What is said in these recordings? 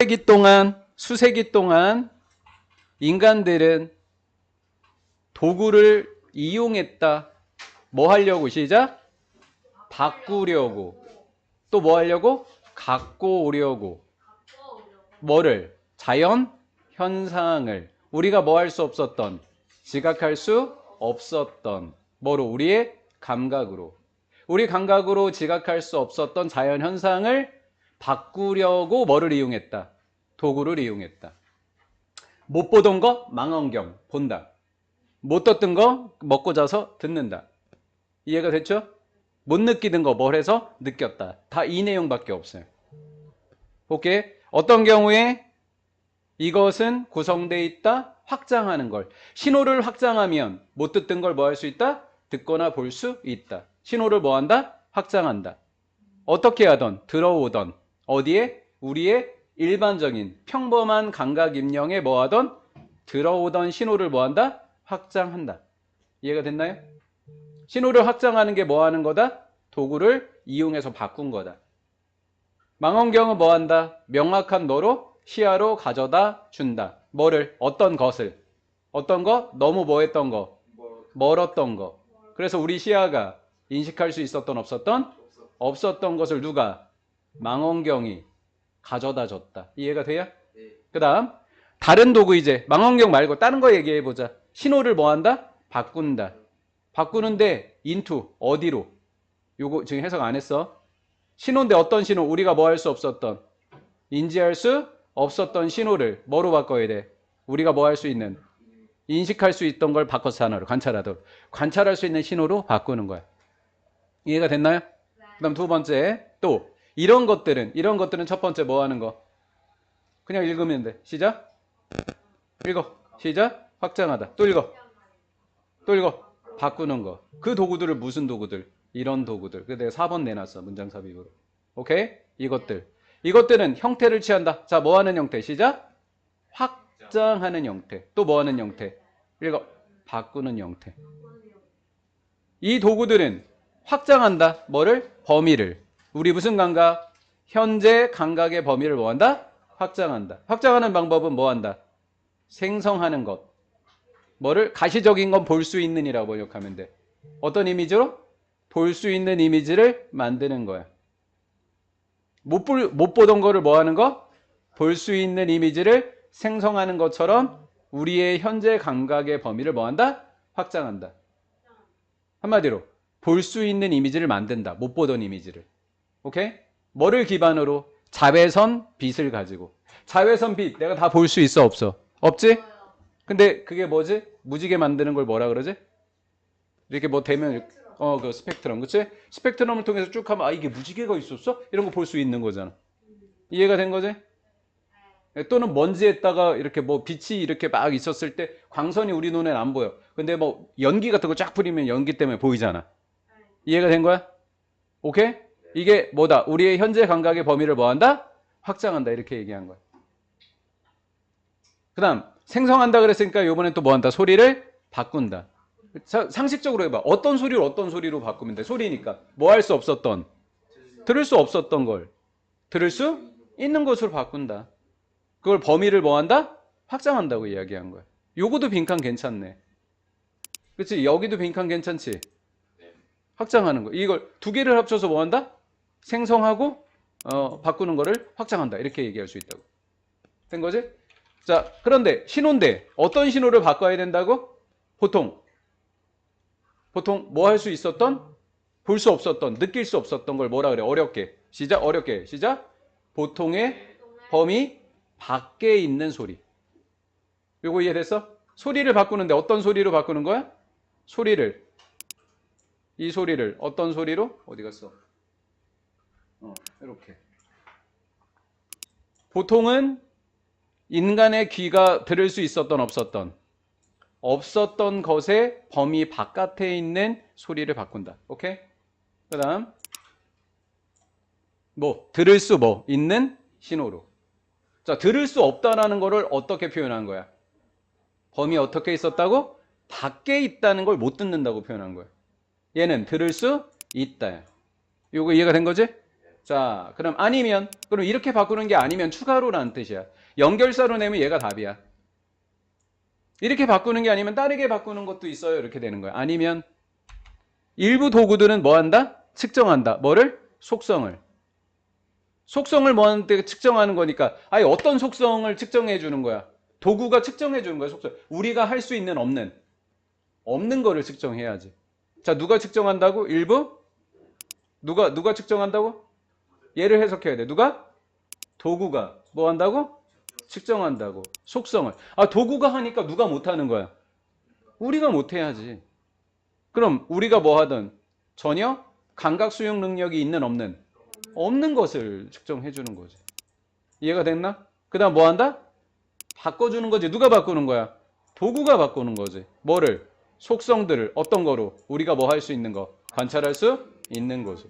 수세기 동안 수세기 동안 인간들은 도구를 이용했다. 뭐 하려고 시작? 바꾸려고. 또 뭐 하려고? 갖고 오려고. 뭐를? 자연 현상을. 우리가 뭐 할 수 없었던? 지각할 수 없었던. 뭐로? 우리의 감각으로. 우리 감각으로 지각할 수 없었던 자연 현상을 바꾸려고 뭐를 이용했다? 도구를 이용했다. 못 보던 거 망원경 본다. 못 듣던 거 먹고 자서 듣는다. 이해가 됐죠? 못 느끼던 거 뭘 해서 느꼈다. 다 이 내용밖에 없어요. 오케이? 어떤 경우에 이것은 구성되어 있다. 확장하는 걸. 신호를 확장하면 못 듣던 걸 뭐 할 수 있다? 듣거나 볼 수 있다. 신호를 뭐 한다? 확장한다. 어떻게 하던 들어오던 어디에? 우리의 일반적인 평범한 감각 임령에 뭐 하던 들어오던 신호를 뭐 한다? 확장한다. 이해가 됐나요? 신호를 확장하는 게 뭐 하는 거다? 도구를 이용해서 바꾼 거다. 망원경은 뭐 한다? 명확한 너로 시야로 가져다 준다. 뭐를? 어떤 것을? 어떤 거? 너무 뭐 했던 거? 멀었던 거. 그래서 우리 시야가 인식할 수 있었던 없었던? 없었던 것을 누가? 망원경이 가져다 줬다. 이해가 돼요? 그 다음 다른 도구 이제 망원경 말고 다른 거 얘기해 보자. 신호를 뭐 한다? 바꾼다. 바꾸는데 인투 어디로? 요거 지금 해석 안 했어. 신호인데 어떤 신호? 우리가 뭐 할 수 없었던 인지할 수 없었던 신호를 뭐로 바꿔야 돼? 우리가 뭐 할 수 있는 인식할 수 있던 걸 바꿔서 하나로 관찰하도록 관찰할 수 있는 신호로 바꾸는 거야. 이해가 됐나요? 그다음 두 번째 또 이런 것들은 이런 것들은 첫 번째 뭐 하는 거? 그냥 읽으면 돼. 시작. 읽어. 시작. 확장하다. 또 읽어. 또 읽어. 바꾸는 거. 그 도구들을 무슨 도구들? 이런 도구들. 그래서 내가 4번 내놨어. 문장 삽입으로. 오케이? 이것들. 이것들은 형태를 취한다. 자, 뭐 하는 형태? 시작. 확장하는 형태. 또 뭐 하는 형태? 읽어. 바꾸는 형태. 이 도구들은 확장한다. 뭐를? 범위를. 우리 무슨 감각? 현재 감각의 범위를 뭐 한다? 확장한다. 확장하는 방법은 뭐 한다? 생성하는 것. 뭐를 가시적인 건 볼 수 있는 이라고 번역하면 돼. 어떤 이미지로? 볼 수 있는 이미지를 만드는 거야. 못, 볼, 못 보던 거를 뭐 하는 거? 볼 수 있는 이미지를 생성하는 것처럼 우리의 현재 감각의 범위를 뭐 한다? 확장한다. 한마디로 볼 수 있는 이미지를 만든다. 못 보던 이미지를. 오케이? 뭐를 기반으로? 자외선 빛을 가지고. 자외선 빛 내가 다 볼 수 있어 없어? 없지? 근데 그게 뭐지? 무지개 만드는 걸 뭐라 그러지? 이렇게 뭐 되면 어 그 스펙트럼 그치? 스펙트럼을 통해서 쭉 하면 아 이게 무지개가 있었어? 이런 거 볼 수 있는 거잖아. 이해가 된 거지? 또는 먼지에다가 이렇게 뭐 빛이 이렇게 막 있었을 때 광선이 우리 눈에는 안 보여. 근데 뭐 연기 같은 거 쫙 뿌리면 연기 때문에 보이잖아. 이해가 된 거야? 오케이? 이게 뭐다? 우리의 현재 감각의 범위를 뭐한다? 확장한다. 이렇게 얘기한 거야. 그 다음, 생성한다 그랬으니까 요번엔 또 뭐한다? 소리를 바꾼다. 자, 상식적으로 해봐. 어떤 소리를 어떤 소리로 바꾸면 돼? 소리니까. 뭐 할 수 없었던? 들을 수 없었던 걸. 들을 수 있는 것으로 바꾼다. 그걸 범위를 뭐한다? 확장한다고 이야기한 거야. 요거도 빈칸 괜찮네. 그치? 여기도 빈칸 괜찮지? 확장하는 거. 이걸 두 개를 합쳐서 뭐한다? 생성하고 어, 바꾸는 거를 확장한다. 이렇게 얘기할 수 있다고. 된 거지? 자, 그런데 신호인데 어떤 신호를 바꿔야 된다고? 보통 보통 뭐 할 수 있었던? 볼 수 없었던, 느낄 수 없었던 걸 뭐라 그래? 어렵게. 시작, 어렵게. 시작. 보통의 범위 밖에 있는 소리. 요거 이해됐어? 소리를 바꾸는데 어떤 소리로 바꾸는 거야? 소리를. 이 소리를 어떤 소리로? 어디 갔어? 어, 이렇게. 보통은 인간의 귀가 들을 수 있었던 없었던 없었던 것의 범위 바깥에 있는 소리를 바꾼다. 오케이? 그다음 뭐 들을 수 뭐 있는 신호로. 자, 들을 수 없다라는 거를 어떻게 표현한 거야? 범위 어떻게 있었다고? 밖에 있다는 걸 못 듣는다고 표현한 거야. 얘는 들을 수 있다. 요거 이해가 된 거지? 자, 그럼 아니면 그럼 이렇게 바꾸는 게 아니면 추가로라는 뜻이야. 연결사로 내면 얘가 답이야. 이렇게 바꾸는 게 아니면 다르게 바꾸는 것도 있어요. 이렇게 되는 거야. 아니면 일부 도구들은 뭐 한다? 측정한다. 뭐를? 속성을. 속성을 뭐 하는데 측정하는 거니까 아예 어떤 속성을 측정해 주는 거야. 도구가 측정해 주는 거야, 속성. 우리가 할 수 있는 없는 없는 거를 측정해야지. 자, 누가 측정한다고? 일부 누가 누가 측정한다고? 얘를 해석해야 돼. 누가? 도구가 뭐 한다고? 측정한다고. 속성을. 아, 도구가 하니까 누가 못 하는 거야? 우리가 못 해야지. 그럼 우리가 뭐 하든 전혀 감각 수용 능력이 있는 없는 없는 것을 측정해 주는 거지. 이해가 됐나? 그다음 뭐 한다? 바꿔 주는 거지. 누가 바꾸는 거야? 도구가 바꾸는 거지. 뭐를? 속성들을 어떤 거로 우리가 뭐 할 수 있는 거 관찰할 수 있는 거죠.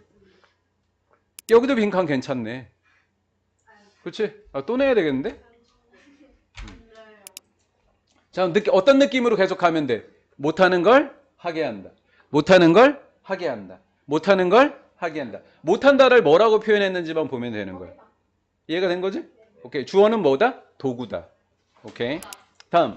여기도 빈칸 괜찮네. 그렇지? 아, 또 내야 되겠는데? 음. 자, 느끼, 어떤 느낌으로 계속 하면 돼? 못하는 걸 하게 한다. 못하는 걸 하게 한다. 못하는 걸 하게 한다. 못한다를 뭐라고 표현했는지만 보면 되는 거야. 이해가 된 거지? 오케이. 주어는 뭐다? 도구다. 오케이. 다음.